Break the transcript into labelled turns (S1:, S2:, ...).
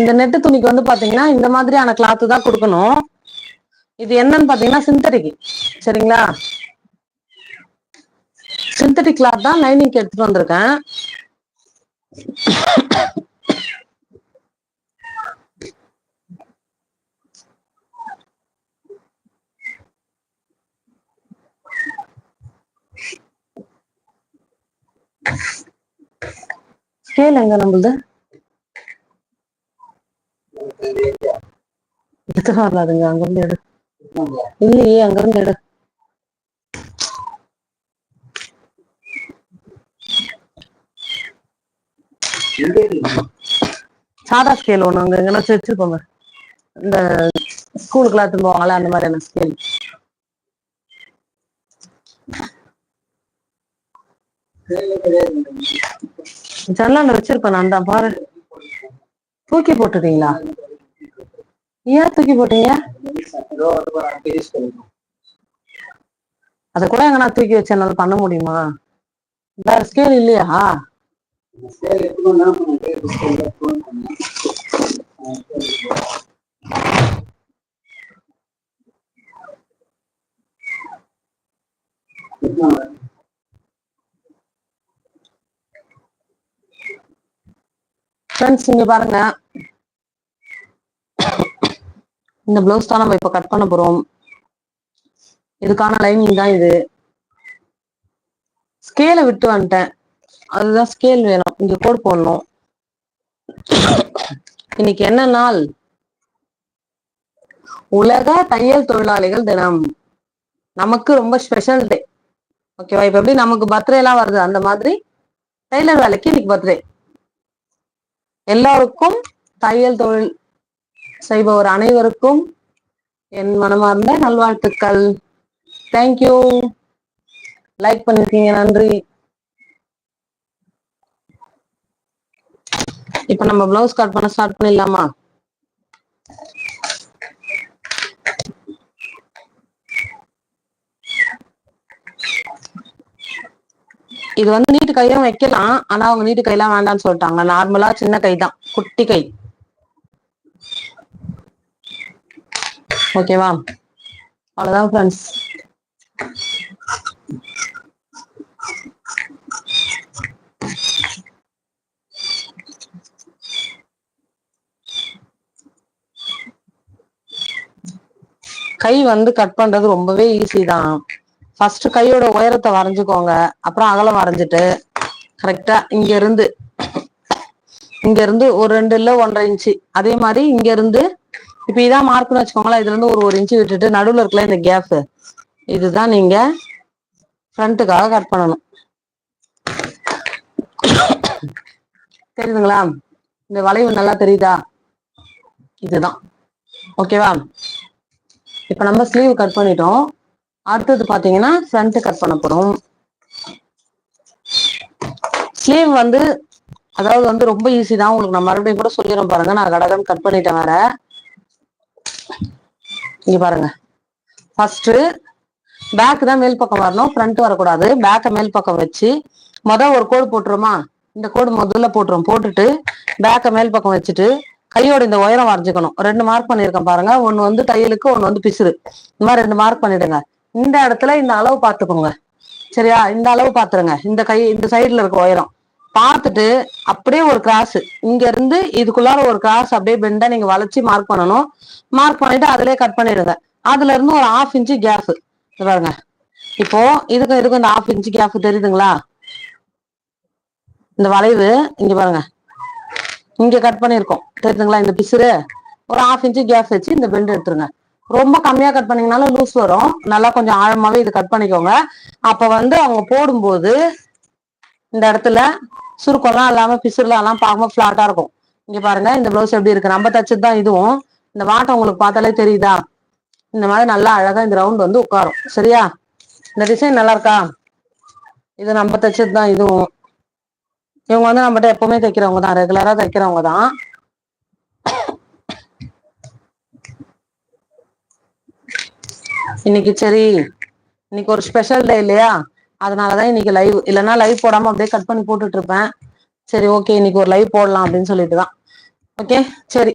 S1: இந்த நெட்டு துணிக்கு வந்து பாத்தீங்கன்னா இந்த மாதிரியான கிளாத் தான் கொடுக்கணும். இது என்னன்னு பாத்தீங்கன்னா சிந்தட்டிக் சரிங்களா? சிந்தட்டிக் கிளாத் தான் லைனிங் எடுத்துட்டு வந்திருக்கேன். ஸ்கேல் எங்க நம்மளுது. எடுத்து வரலாதுங்க அங்க இருந்து எடு. இல்லையே அங்க இருந்து எடு. சாதா ஸ்கேல் ஒண்ணு அங்க எங்கன்னா வச்சிருப்போங்க இந்த ஸ்கூலுக்குலாம் எடுத்துட்டு போவாங்கல்ல அந்த மாதிரியான ஸ்கேல் ஜன்னல்ல வச்சிருப்பேன் நான் தான் பாரு. தூக்கி போட்டுட்டீங்களா? ஏன் தூக்கி போட்டீங்க? அத கூட எங்கன்னா தூக்கி வச்சு என்னால பண்ண முடியுமா? வேற ஸ்கேல் இல்லையா? ஃப்ரெண்ட்ஸ் இங்க பாருங்க. இந்த பிளவுஸ் தான் நம்ம இப்ப கட் பண்ண போறோம். இதுக்கான லைனிங் தான் இது. ஸ்கேலை விட்டு வந்துட்டேன். அதுதான் ஸ்கேல் வேணும். இங்க கோடு போடணும். இன்னைக்கு என்ன நாள்? உலக தையல் தொழிலாளிகள் தினம். நமக்கு ரொம்ப ஸ்பெஷல் டே ஓகேவா இப்ப எப்படி நமக்கு பர்த்டே எல்லாம் வருது? அந்த மாதிரி டெய்லர் வேலைக்கு இன்னைக்கு பர்த்டே எல்லாருக்கும் தையல் தொழில் செய்பவர் அனைவருக்கும் என் மனமார்ந்த நல்வாழ்த்துக்கள். தேங்க்யூ லைக் பண்ணிருக்கீங்க நன்றி. இப்ப நம்ம பிளவுஸ் கட் பண்ண ஸ்டார்ட் பண்ணிடலாமா? இது வந்து நீட்டு கையும் வைக்கலாம் ஆனா அவங்க நீட்டு கையெல்லாம் வேண்டாம்னு சொல்லிட்டாங்க. நார்மலா சின்ன கை தான் குட்டி கை. ஓகேவா அவ்வளவுதான் ஃப்ரெண்ட்ஸ் கை வந்து கட் பண்றது ரொம்பவே ஈஸி தான். ஃபர்ஸ்ட் கையோட உயரத்தை வரைஞ்சுக்கோங்க. அப்புறம் அகலம் வரைஞ்சிட்டு கரெக்டா இங்க இருந்து இங்க இருந்து ஒரு ரெண்டு இல்ல ஒன்றரை இன்ச்சு அதே மாதிரி இங்க இருந்து இப்ப இதான் மார்க்னு வச்சுக்கோங்களேன். இதுல இருந்து ஒரு ஒரு இன்ச்சு விட்டுட்டு நடுவுல இருக்கல இந்த கேப் இதுதான் நீங்க ஃப்ரண்ட்டுக்காக கட் பண்ணணும். தெரியுதுங்களா? இந்த வளைவு நல்லா தெரியுதா? இதுதான். ஓகேவா இப்ப நம்ம ஸ்லீவ் கட் பண்ணிட்டோம். அடுத்தது பாத்தீங்கன்னா ஃப்ரண்ட் கட் பண்ண போறோம். ஸ்லீவ் வந்து அதாவது வந்து ரொம்ப ஈஸி தான். உங்களுக்கு நான் மறுபடியும் கூட சொல்லிடுறேன் பாருங்க. நான் கடகன் கட் பண்ணிட்டேன் வேற. இங்க பாருங்க. ஃபர்ஸ்ட் பேக் தான் மேல் பக்கம் வரணும் ஃப்ரண்ட் வரக்கூடாது. பேக்கை மேல் பக்கம் வச்சு மொதல் ஒரு கோடு போட்டுருமா? இந்த கோடு முதல்ல போட்டுரும். போட்டுட்டு பேக்கை மேல் பக்கம் வச்சுட்டு கையோட இந்த உயரம் வரைஞ்சுக்கணும். ரெண்டு மார்க் பண்ணியிருக்கேன் பாருங்க. ஒன்னு வந்து தையலுக்கு ஒன்னு வந்து பிசுறு. இந்த மாதிரி ரெண்டு மார்க் பண்ணிடுங்க. இந்த இடத்துல இந்த அளவு பார்த்துக்கோங்க. சரியா? இந்த அளவு பாத்துருங்க இந்த கை இந்த சைடுல இருக்க உயரம். பார்த்துட்டு அப்படியே ஒரு கிராஸ் இங்க இருந்து இதுக்குள்ளார ஒரு கிராஸ் அப்படியே பெண்டா நீங்க வளைச்சு மார்க் பண்ணணும். மார்க் பண்ணிட்டு அதுலயே கட் பண்ணிடுங்க. அதுல இருந்து ஒரு ஹாஃப் இன்ச்சு கேப் பாருங்க. இப்போ இதுக்கும் இதுக்கும் இந்த ஹாஃப் இன்ச்சு கேப் தெரியுதுங்களா? இந்த வளைவு இங்க பாருங்க. இங்க கட் பண்ணிருக்கோம் தெரியுதுங்களா இந்த பிசுறு? ஒரு ஹாஃப் இன்ச்சு கேப் வச்சு இந்த பெண்ட் எடுத்துருங்க. ரொம்ப கம்மியா கட் பண்ணீங்கனாலும் லூஸ் வரும். நல்லா கொஞ்சம் ஆழமாவே இது கட் பண்ணிக்கோங்க. அப்ப வந்து அவங்க போடும்போது இந்த இடத்துல சுருக்கம்லாம் இல்லாம பிசுறுலாம் எல்லாம் பார்க்கும்போது ஃபிளாட்டா இருக்கும். இங்க பாருங்க இந்த ப்ளவுஸ் எப்படி இருக்கு? நம்ம தச்சது தான் இதுவும். இந்த வாட்டம் உங்களுக்கு பார்த்தாலே தெரியுதா? இந்த மாதிரி நல்லா அழகா இந்த ரவுண்ட் வந்து உட்காரும். சரியா? இந்த டிசைன் நல்லா இருக்கா? இது நம்ம தைச்சது தான் இதுவும். இவங்க வந்து நம்மகிட்ட எப்பவுமே தைக்கிறவங்க தான். ரெகுலரா தைக்கிறவங்க தான். இன்னைக்கு சரி. இன்னைக்கு ஒரு ஸ்பெஷல் டே இல்லையா? அதனாலதான் இன்னைக்கு லைவ் இல்லைன்னா லைவ் போடாம அப்படியே கட் பண்ணி போட்டுட்டு இருப்பேன். சரி ஓகே இன்னைக்கு ஒரு லைவ் போடலாம் அப்படின்னு சொல்லிட்டு தான் ஓகே சரி.